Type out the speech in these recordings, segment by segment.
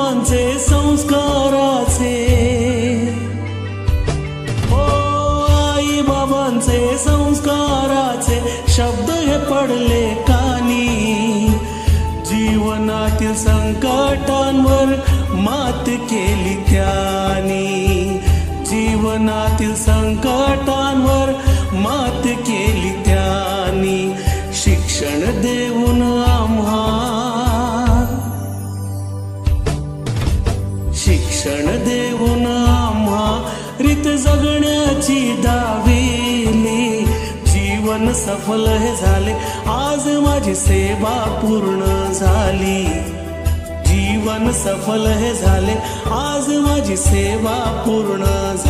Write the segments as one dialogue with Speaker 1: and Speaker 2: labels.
Speaker 1: देवांचे संस्काराचे. ओ आई बाबांचे संस्काराचे शब्द हे पडले कानी. जीवनातील संकटांवर मात केली त्यानी. जीवनातील संकटांवर मात केली त्यानी. शिक्षण शिक्षण देऊन आम्हा रीत जगण्याची दाविली. जीवन सफल हे झाले आज माझी सेवा पूर्ण झाली. जीवन सफल हे झाले आज माझी सेवा पूर्ण झाली.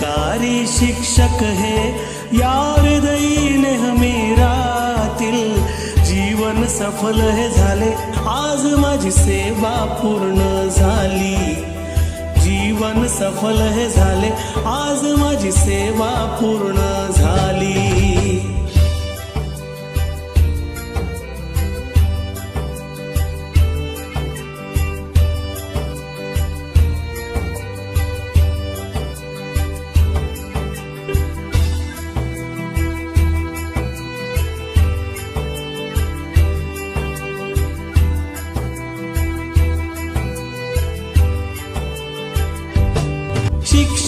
Speaker 1: सहकारी शिक्षक हे। यार हृदयी नेहमी जीवन सफल हे झाले। आज माझी सेवा पूर्ण झाली। जीवन सफल हे झाले। आज माझी सेवा पूर्ण झाली।